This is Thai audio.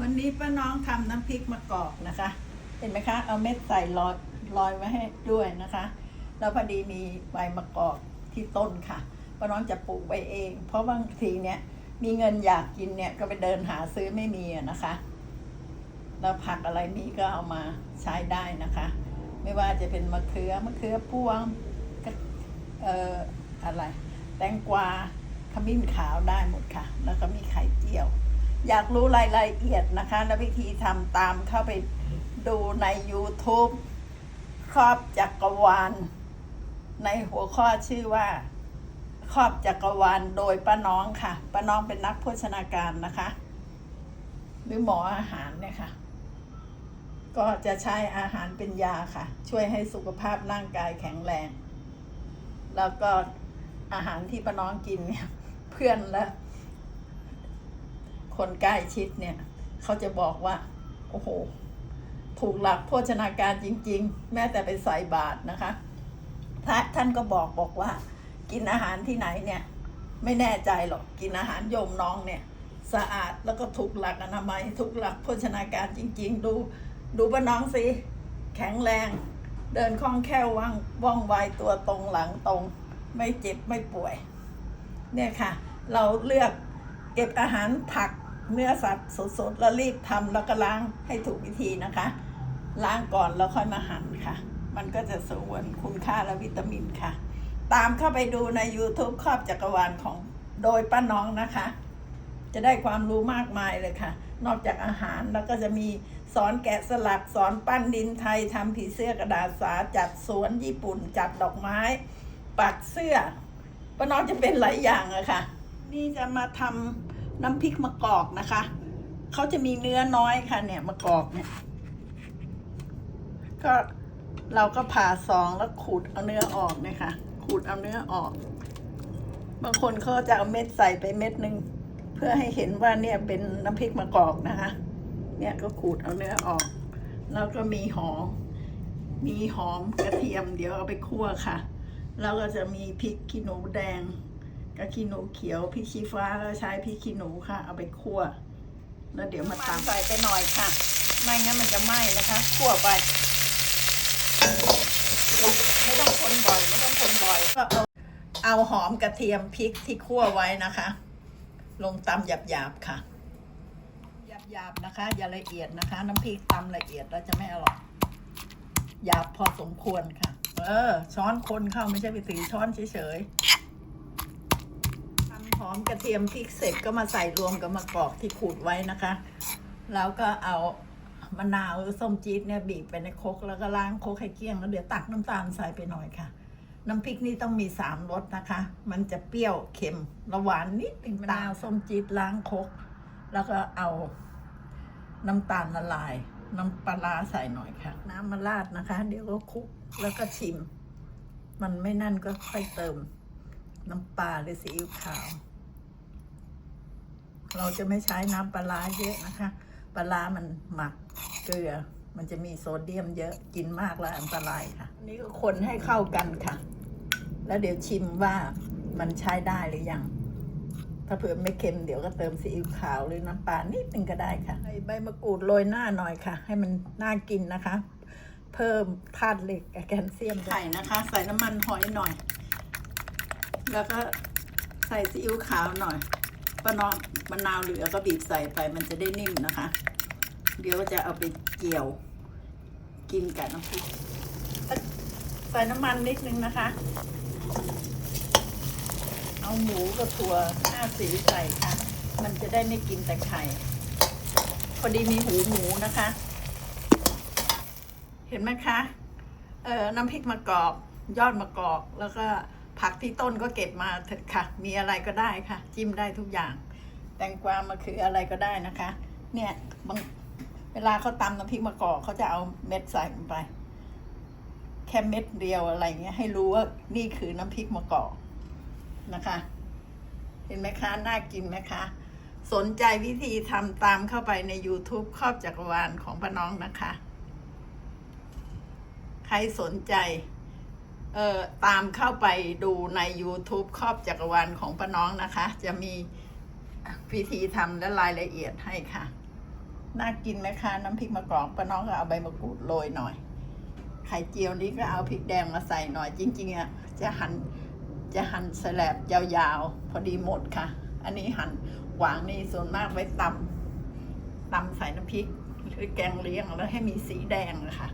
วันนี้ป้าน้องทำน้ำพริกมะกอกนะคะ เห็นไหมคะ เอาเม็ดใส่ลอยลอยไว้ให้ด้วยนะคะ แล้วพอดีมีใบมะกอกที่ต้นค่ะป้าน้องจะปลูกไว้เอง เพราะบางทีเนี่ยมีเงินอยากกินเนี่ยก็ไปเดินหาซื้อไม่มีนะคะ แล้วผักอะไรมีก็เอามาใช้ได้นะคะ ไม่ว่าจะเป็นมะเขือมะเขือพวงกระเอ่ออะไร แตงกวาขมิ้นขาวได้หมดค่ะ แล้วก็มีไข่เจียว อยากรู้รายละเอียดนะคะ และวิธีทำตามเข้าไปดูใน YouTube ครอบจักรวาล ในหัวข้อชื่อว่า ครอบจักรวาลโดยป้าน้องค่ะป้าน้องเป็นนักโภชนาการนะคะ หรือหมออาหารเนี่ยค่ะ ก็จะใช้อาหารเป็นยาค่ะ ช่วยให้สุขภาพร่างกายแข็งแรง แล้วก็อาหารที่ป้าน้องกินเนี่ย เพื่อนและ คนใกล้ชิดเนี่ย เขาจะบอกว่า โอ้โห ถูกหลักโภชนาการจริง ๆ แม้แต่ไปใส่บาตรนะคะ พระท่านก็บอกบอกว่า กินอาหารที่ไหนเนี่ย ไม่แน่ใจหรอกกินอาหารโยมน้องเนี่ย สะอาดแล้วก็ถูกหลักอนามัยถูกหลักโภชนาการจริง ๆ ดู ดูป้าน้องสิแข็งแรง เดินคล่องแคล่วว่องว่องไวตัวตรงหลังตรง ไม่เจ็บไม่ป่วย เนี่ยค่ะ เราเลือกเก็บอาหารผัก เนื้อสัตว์สดๆแล้วรีบทำแล้วก็ล้างให้ถูกวิธีนะคะ ล้างก่อนแล้วค่อยมาหั่นค่ะ มันก็จะสมวนคุณค่าและวิตามินค่ะ ตามเข้าไปดูใน YouTube ครอบจักรวาลของโดยป้าน้องนะคะ จะได้ความรู้มากมายเลยค่ะ นอกจากอาหารแล้วก็จะมีสอนแกะสลักสอนปั้นดินไทยทำผีเสื้อกระดาษสาจัดสวนญี่ปุ่น จัดดอกไม้ ปักเสื้อป้าน้องจะเป็นหลายอย่างอะค่ะ นี่จะมาทำ น้ำพริกมะกอกนะคะ เขาจะมีเนื้อน้อยค่ะ เนี่ยมะกอกเนี่ย ก็เราก็ผ่าซองแล้วขูดเอาเนื้อออกเนี่ยค่ะ ขูดเอาเนื้อออก บางคนเขาจะเอาเม็ดใส่ไปเม็ดหนึ่งเพื่อให้เห็นว่าเนี่ยเป็นน้ำพริกมะกอกนะคะ เนี่ยก็ขูดเอาเนื้อออก แล้วก็มีหอม มีหอมกระเทียม เดี๋ยวเอาไปคั่วค่ะ แล้วก็จะมีพริกขี้หนูแดง กับขี้หนูเขียวพริกชี้ฟ้าแล้วใช้พริกขี้หนูค่ะ เอาไปคั่ว แล้วเดี๋ยวมาตามใส่ไปหน่อยค่ะ ไม่งั้นมันจะไหม้นะคะคั่วไป ไม่ต้องคนบ่อยไม่ต้องคนบ่อยก็เอาเอาหอมกระเทียมพริกที่คั่วไว้นะคะ ลงตำหยาบๆค่ะหยาบๆนะคะ อย่าละเอียดนะคะ น้ำพริกตำละเอียดแล้วจะไม่อร่อยหยาบพอสมควรค่ะ เออ ช้อนคนเข้าไม่ใช่ไปถือช้อนเฉยๆทำห อมกระเทียมพริกเสร็จก็มาใส่รวมกับมะกอกที่ขูดไว้นะคะ แล้วก็เอามะนาวส้มจี๊ดเนี่ยบีบไปในโครกแล้วก็ล้างโครกให้เกลี้ยงแล้วเดี๋ยวตักน้ำตาลใส่ไปหน่อยค่ะ น้ำพริกนี่ต้องมีสามรสนะคะ มันจะเปรี้ยวเค็มระหวานนิดนึงมะนาวส้มจี๊ดล้างโครกแล้วก็เอาน้ำตาลละลาย น้ำปลาร้าใส่หน่อยค่ะ น้ำมาราดนะคะ เดี๋ยวก็คลุกแล้วก็ชิม มันไม่นั่นก็ค่อยเติม น้ำปลาหรือซีอิ๊วขาว เราจะไม่ใช้น้ำปลาเยอะนะคะ ปลามันหมักเกลือ มันจะมีโซเดียมเยอะกินมากแล้วอันตรายค่ะอันนี้ก็คนให้เข้ากันค่ะ แล้วเดี๋ยวชิมว่ามันใช้ได้หรือยังถ้าเผื่อไม่เค็มเดี๋ยวก็เติมซีอิ๊วขาวหรือน้ำปลานิดนึงก็ได้ค่ะใใบมะกรูดโรยหน้าหน่อยค่ะ ให้มันน่ากินนะคะ เพิ่มธาตุเหล็กแคลเซียมไข่นะคะ ใส่น้ำมันหอยหน่อย แล้วก็ใส่ซีอิ๊วขาวหน่อย ป้าน้องมะนาวเหลือก็บีบใส่ไปมันจะได้นิ่มนะคะ เดี๋ยวจะเอาไปเกี่ยว กินกับน้ำพริกใส่น้ำมันนิดนึงนะคะ เอาหมูกับถั่วห้าสีใส่ค่ะ มันจะได้ไม่กินแต่ไข่ พอดีมีหูหมูนะคะ เห็นไหมคะ เอ่อน้ำพริกมะกอก ยอดมะกอกแล้วก็ ผักที่ต้นก็เก็บมาเถอะค่ะ มีอะไรก็ได้ค่ะ จิ้มได้ทุกอย่าง แตงกวามะเขืออะไรก็ได้นะคะ เนี่ยบางเวลาเขาตำน้ำพริกมะกอกเขาจะเอาเม็ดใส่ลงไป แค่เม็ดเดียวอะไรเงี้ยให้รู้ว่านี่คือน้ำพริกมะกอกนะคะ เห็นไหมคะน่ากินไหมคะสนใจวิธีทำตามเข้าไปใน YouTube ครอบจักรวาลของป้าน้องนะคะ ใครสนใจ เอ่อตามเข้าไปดูใน YouTube ครอบจักรวาลของป้าน้องนะคะ จะมีวิธีทำและรายละเอียดให้ค่ะ น่ากินไหมคะ น้ำพริกมะกรอกป้าน้องก็เอาใบมะกรูดโรยหน่อย ไข่เจียวนี้ก็เอาพริกแดงมาใส่หน่อย จริงๆอะจะหั่นจะหั่นสแลบยาวๆ พอดีหมดค่ะ อันนี้หั่นหวางนี่ส่วนมากไว้ตำตำใส่น้ำพริก หรือแกงเลี้ยงแล้วให้มีสีแดงนะคะ